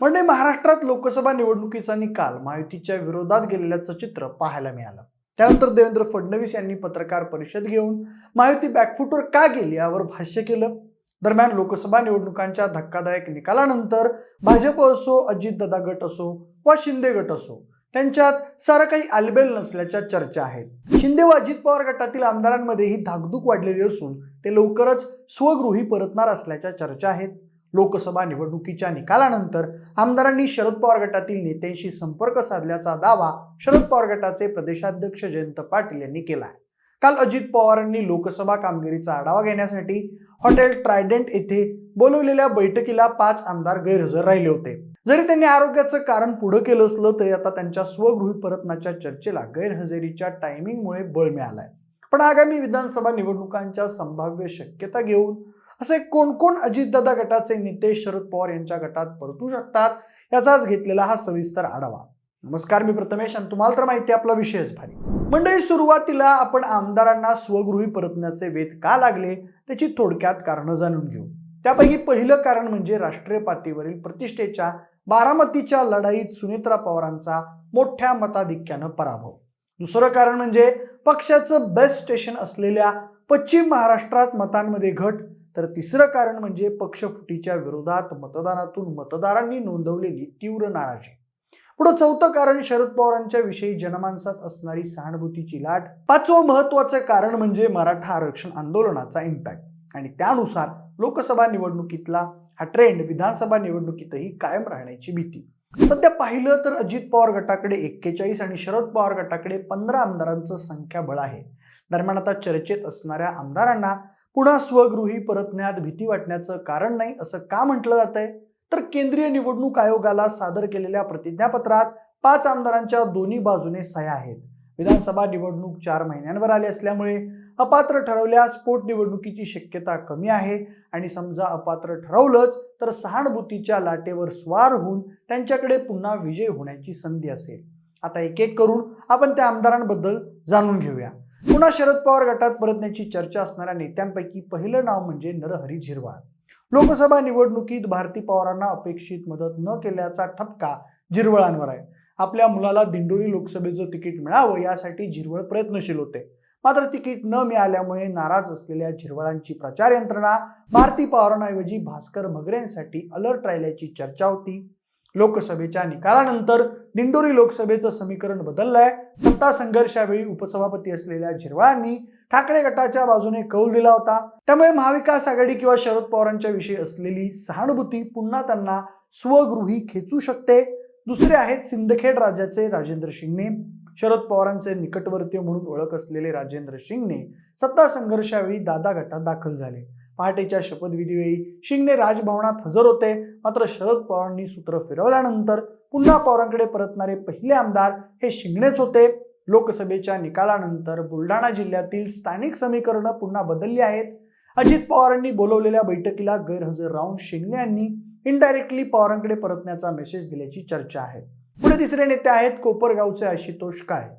म्हणजे महाराष्ट्रात लोकसभा निवडणुकीचा निकाल महायुतीच्या विरोधात गेलेल्याचं चित्र पाहायला मिळालं. त्यानंतर देवेंद्र फडणवीस यांनी पत्रकार परिषद घेऊन महायुती बॅकफुटवर का गेली यावर भाष्य केलं. दरम्यान लोकसभा निवडणुकांच्या धक्कादायक निकालानंतर भाजप असो अजितदादा गट असो वा शिंदे गट असो त्यांच्यात सारं काही आलबेल नसल्याच्या चर्चा आहेत. शिंदे व अजित पवार गटातील आमदारांमध्ये ही धाकधूक वाढलेली असून ते लवकरच स्वगृही परतणार असल्याच्या चर्चा आहेत. लोकसभा निवडणुकीच्या निकालानंतर आमदारांनी शरद पवार गटातील नेत्यांशी संपर्क साधल्याचा दावा शरद पवार गटाचे प्रदेशाध्यक्ष जयंत पाटील यांनी केला आहे काल अजित पवारांनी लोकसभा कामगिरीचा आढावा घेण्यासाठी हॉटेल ट्रायडेंट येथे बोलवलेल्या बैठकीला पाच आमदार गैरहजर राहिले होते. जरी त्यांनी आरोग्याचं कारण पुढं केलं असलं तरी आता त्यांच्या स्वगृही परतनाच्या चर्चेला गैरहजेरीच्या टायमिंगमुळे बळ मिळालंय. पण आगामी विधानसभा निवडणुकांच्या संभाव्य शक्यता घेऊन असे कोण कोण अजितदादा गटाचे नेते शरद पवार यांच्या गटात परतू शकतात याचाच घेतलेला हा सविस्तर आढावा. नमस्कार मी प्रथमेश आणि तुम्हाला तर माहिती आहे आपला विषयच भारी. मंडळी सुरुवातीला आपण आमदारांना स्वगृही परतण्याचे वेध का लागले त्याची थोडक्यात कारणं जाणून घेऊ. त्यापैकी पहिलं कारण म्हणजे राष्ट्रीय पातळीवरील प्रतिष्ठेच्या बारामतीच्या लढाईत सुनेत्रा पवारांचा मोठ्या मताधिक्यानं पराभव. दुसरं कारण म्हणजे पक्षाचं बेस्ट स्टेशन असलेल्या पश्चिम महाराष्ट्रात मतांमध्ये घट तर तिसरं कारण म्हणजे पक्षफुटीच्या विरोधात मतदानातून मतदारांनी नोंदवलेली तीव्र नाराजी. पुढं चौथं कारण शरद पवारांच्या विषयी जनमानसात असणारी सहानुभूतीची लाट. पाचवं महत्वाचं कारण म्हणजे मराठा आरक्षण आंदोलनाचा इम्पॅक्ट आणि त्यानुसार लोकसभा निवडणुकीतला हा ट्रेंड विधानसभा निवडणुकीतही कायम राहण्याची भीती. सध्या पाहिलं तर अजित पवार गटाकडे एक्केचाळीस आणि शरद पवार गटाकडे पंधरा आमदारांचं संख्याबळ आहे. दरम्यान आता चर्चेत असणाऱ्या आमदारांना पुन्हा स्वगृही परतण्यात भीती वाटण्याचं कारण नाही असं का म्हटलं जात आहे तर केंद्रीय निवडणूक आयोगाला सादर केलेल्या प्रतिज्ञापत्रात पाच आमदारांच्या दोन्ही बाजूने सह्या आहेत. विधानसभा निवडणूक चार महिन्यांवर आली असल्यामुळे अपात्र ठरवल्यास पोटनिवडणुकीची शक्यता कमी आहे. आणि समजा अपात्र ठरवलंच तर सहानुभूतीच्या लाटेवर स्वार होऊन त्यांच्याकडे पुन्हा विजय होण्याची संधी असेल. आता एक एक करून आपण त्या आमदारांबद्दल जाणून घेऊया. पुन्हा शरद पवार गटात परतण्याची चर्चा असणाऱ्या नेत्यांपैकी पहिलं नाव म्हणजे नरहरी झिरवाळ. लोकसभा निवडणुकीत भारती पवारांना अपेक्षित मदत न केल्याचा ठपका झिरवळांवर आहे. आपल्या मुलाला दिंडोरी लोकसभेचं तिकीट मिळावं यासाठी झिरवळ प्रयत्नशील होते. मात्र तिकीट न मिळाल्यामुळे नाराज असलेल्या झिरवळांची प्रचार यंत्रणा भारती पवारांऐवजी भास्कर भगरेंसाठी अलर्ट राहिल्याची चर्चा होती. लोकसभेच्या निकालानंतर दिंडोरी लोकसभेचं समीकरण बदललंय. सत्ता संघर्षावेळी उपसभापती असलेल्या झिरवाळांनी ठाकरे गटाच्या बाजूने कौल दिला होता. त्यामुळे महाविकास आघाडी किंवा शरद पवारांच्या विषयी असलेली सहानुभूती पुन्हा त्यांना स्वगृही खेचू शकते. दुसरे आहेत सिंदखेड राज्याचे राजेंद्र शिंगणे. शरद पवारांचे निकटवर्तीय म्हणून ओळख असलेले राजेंद्र शिंगणे सत्ता संघर्षावेळी दादा गटात दाखल झाले. पहाटेच्या शपथविधीवेळी शिंगणे राजभवनात हजर होते. मात्र शरद पवारांनी सूत्र फिरवल्यानंतर पुन्हा पवारांकडे परतणारे पहिले आमदार हे शिंगणेच होते. लोकसभेच्या निकालानंतर बुलढाणा जिल्ह्यातील स्थानिक समीकरणं पुन्हा बदलली आहेत. अजित पवारांनी बोलवलेल्या बैठकीला गैरहजर राहून शिंगणे यांनी इनडायरेक्टली पवारांकडे परतण्याचा मेसेज दिल्याची चर्चा आहे. पुढे तिसरे नेते आहेत कोपरगावचे आशुतोष काळे.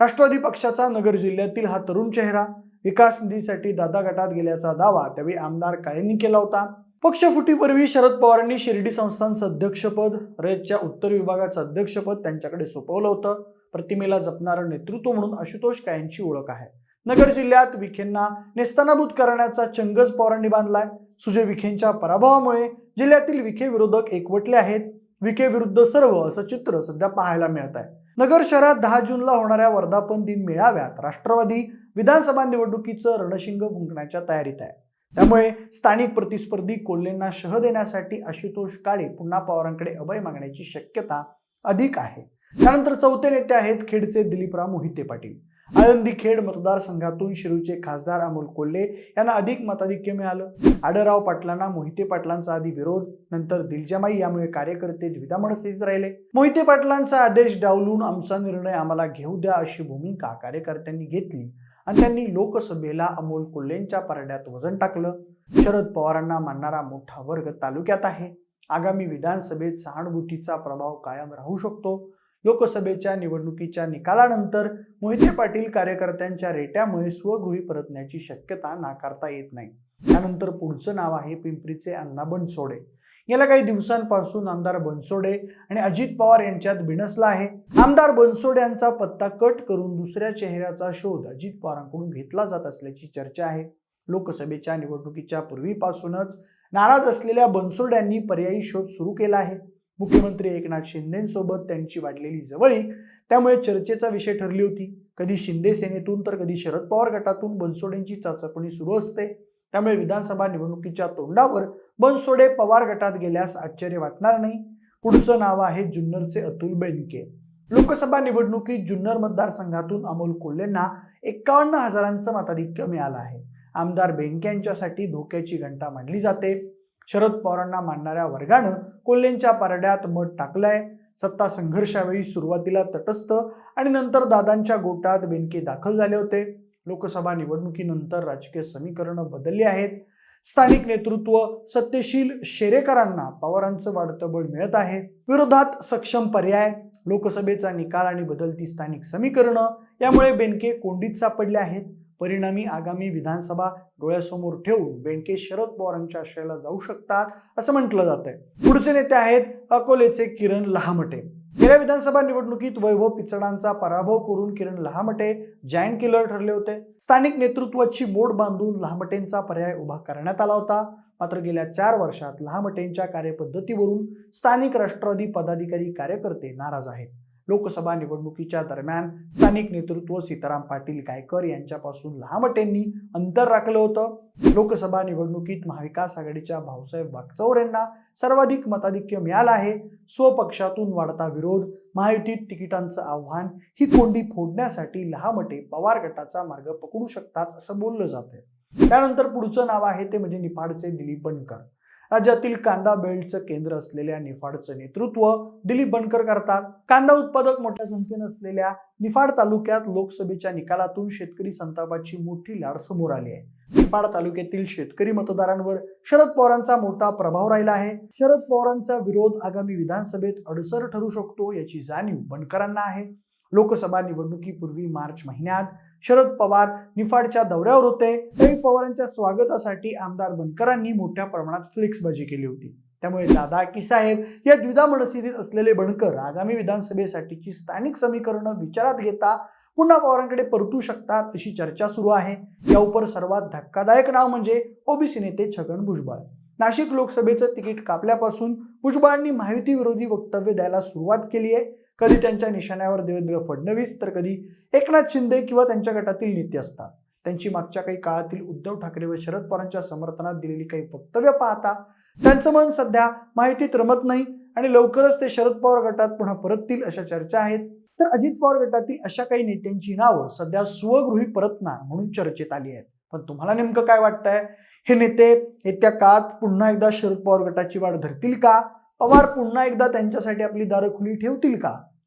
राष्ट्रवादी पक्षाचा नगर जिल्ह्यातील हा तरुण चेहरा विकास निधीसाठी दादा गटात गेल्याचा दावा त्यावेळी आमदार काळेंनी केला होता. पक्षफुटीपूर्वी शरद पवारांनी शिर्डी संस्थांचं अध्यक्षपद रयतच्या उत्तर विभागाचं अध्यक्षपद त्यांच्याकडे सोपवलं होतं. प्रतिमेला जपणारं नेतृत्व म्हणून आशुतोष काळेंची ओळख आहे. नगर जिल्ह्यात विखेंना नेस्तानाभूत करण्याचा चंगज पवारांनी बांधलाय. सुजय विखेंच्या पराभवामुळे जिल्ह्यातील विखे विरोधक एकवटले आहेत. विखे विरुद्ध सर्व असं चित्र सध्या पाहायला मिळत आहे. नगर शहरात दहा जूनला होणाऱ्या वर्धापन दिन मेळाव्यात राष्ट्रवादी विधानसभा निवडणुकीचं रणशिंग फुंकण्याच्या तयारीत आहे. त्यामुळे स्थानिक प्रतिस्पर्धी कोल्हेंना शह देण्यासाठी आशुतोष काळे पुन्हा पवारांकडे अभय मागण्याची शक्यता अधिक आहे. त्यानंतर चौथे नेते आहेत खेडचे दिलीपराव मोहिते पाटील. आळंदी खेड मतदारसंघातून शिरूरचे खासदार अमोल कोल्हे यांना अधिक मताधिक्य मिळालं. आडराव पाटलांना मोहिते पाटलांचा आधी विरोध नंतर दिलजमाई यामुळे कार्यकर्ते द्विधामण स्थितीत राहिले. मोहिते पाटलांचा आदेश डावलून आमचा निर्णय आम्हाला घेऊ द्या अशी भूमिका कार्यकर्त्यांनी घेतली? आणि त्यांनी लोकसभेला अमोल कोल्हेंच्या पारड्यात वजन टाकलं. शरद पवारांना मानणारा मोठा वर्ग तालुक्यात आहे. आगामी विधानसभेत सहानुभूतीचा प्रभाव कायम राहू शकतो. लोकसभेच्या निवडणुकीच्या निकालानंतर मोहिते पाटील कार्यकर्त्यांच्या रेट्यामुळे स्वगृही परतण्याची शक्यता नाकारता येत नाही. त्यानंतर पुढचं नाव आहे पिंपरीचे अण्णा बनसोडे. गेल्या काही दिवसांपासून आमदार बनसोडे आणि अजित पवार यांच्यात बिनसला आहे. आमदार बनसोडे यांचा पत्ता कट करून दुसऱ्या चेहऱ्याचा शोध अजित पवारांकडून घेतला जात असल्याची चर्चा आहे. लोकसभेच्या निवडणुकीच्या पूर्वीपासूनच नाराज असलेल्या बनसोड यांनी पर्यायी शोध सुरू केला आहे. मुख्यमंत्री एकनाथ शिंदेसोबत त्यांची वाढलेली जवळीक त्यामुळे चर्चेचा विषय ठरली होती. कधी शिंदे सेनेतून तर कधी शरद पवार गटातून बनसोडेंची चाचपणी सुरू असते. त्यामुळे विधानसभा निवडणुकीच्या तोंडावर बनसोडे पवार गटात गेल्यास आश्चर्य वाटणार नाही. पुढचं नाव आहे जुन्नरचे अतुल बेनके. लोकसभा निवडणुकीत जुन्नर मतदारसंघातून अमोल कोल्हेंना एकावन्न हजारांचं मताधिक्य मिळालं आहे. आमदार बेनके यांच्यासाठी धोक्याची घंटा मांडली जाते. शरद पवारांना मानणाऱ्या वर्गानं कोल्हेंच्या पारड्यात मत टाकलंय. सत्ता संघर्षावेळी सुरुवातीला तटस्थ आणि नंतर दादांच्या गोटात बेनके दाखल झाले होते. लोकसभा निवडणुकीनंतर राजकीय समीकरणं बदलली आहेत. स्थानिक नेतृत्व सत्यशील शेरेकरांना पवारांचं वाढतं बळ मिळत आहे. विरोधात सक्षम पर्याय लोकसभेचा निकाल आणि बदलती स्थानिक समीकरणं यामुळे बेनके कोंडीत सापडले आहेत. परिणामी आगामी विधानसभा डोळ्यासमोर ठेवून बेंके शरद पवारांच्या आश्रयाला जाऊ शकतात असं म्हटलं जात आहे पुढचे नेते आहेत अकोलेचे किरण लहामटे. गेल्या विधानसभा निवडणुकीत वैभव पिचडांचा पराभव करून किरण लहामटे जायंट किलर ठरले होते. स्थानिक नेतृत्वाची मोड बांधून लहामटेंचा पर्याय उभा करण्यात आला होता. मात्र गेल्या चार वर्षात लहामटेंच्या कार्यपद्धतीवरून स्थानिक राष्ट्रवादी पदाधिकारी कार्यकर्ते नाराज आहेत. लोकसभा निवडणुकीच्या दरम्यान स्थानिक नेतृत्व सीताराम पाटील गायकर यांच्यापासून लहामटेंनी अंतर राखलं होतं. लोकसभा निवडणुकीत महाविकास आघाडीच्या भाऊसाहेब वागचौर यांना सर्वाधिक मताधिक्य मिळालं आहे. स्वपक्षातून वाढता विरोध महायुतीत तिकिटांचं आव्हान ही कोंडी फोडण्यासाठी लहामटे पवार गटाचा मार्ग पकडू शकतात असं बोललं जातंय. त्यानंतर पुढचं नाव आहे ते म्हणजे निफाडचे दिलीप बनकर. राज्यातील कांदा बेल्टचं केंद्र असलेल्या निफाडचं नेतृत्व दिलीप बनकर करतात. कांदा उत्पादक मोठ्या संख्येनं असलेल्या निफाड तालुक्यात लोकसभेच्या निकालातून शेतकरी संतापाची मोठी लाड समोर आली आहे. निफाड तालुक्यातील शेतकरी मतदारांवर शरद पवारांचा मोठा प्रभाव राहिला आहे. शरद पवारांचा विरोध आगामी विधानसभेत अडसर ठरू शकतो याची जाणीव बनकरांना आहे. लोकसभा निवडणुकीपूर्वी मार्च महिन्यात शरद पवार निफाडच्या दौऱ्यावर होते. त्यावेळी पवारांच्या स्वागतासाठी आमदार बनकरांनी मोठ्या प्रमाणात फ्लेक्सबाजी केली होती. त्यामुळे दादा की साहेब या द्विधा मनस्थितीत असलेले बनकर आगामी विधानसभेसाठीची स्थानिक समीकरणं विचारात घेता पुन्हा पवारांकडे परतू शकतात अशी चर्चा सुरू आहे. या उपर सर्वात धक्कादायक नाव म्हणजे ओबीसी नेते छगन भुजबळ. नाशिक लोकसभेचं तिकीट कापल्यापासून भुजबळांनी माहिती विरोधी वक्तव्य द्यायला सुरुवात केली आहे कधी त्यांच्या निशाण्यावर देवेंद्र फडणवीस तर कधी एकनाथ शिंदे किंवा त्यांच्या गटातील नेते असतात. त्यांची मागच्या काही काळातील उद्धव ठाकरे व शरद पवारांच्या समर्थनात दिलेली काही वक्तव्य पाहता त्यांचं मन सध्या माहितीत रमत नाही आणि लवकरच ते शरद पवार गटात पुन्हा परततील अशा चर्चा आहेत. तर अजित पवार गटातील अशा काही नेत्यांची नावं सध्या स्वगृही परतणार म्हणून चर्चेत आली आहेत. पण तुम्हाला नेमकं काय वाटतंय? हे नेते येत्या काळात पुन्हा एकदा शरद पवार गटाची वाढ धरतील का? पवार पुन्हा एकदा त्यांच्यासाठी आपली दारं खुली ठेवतील का?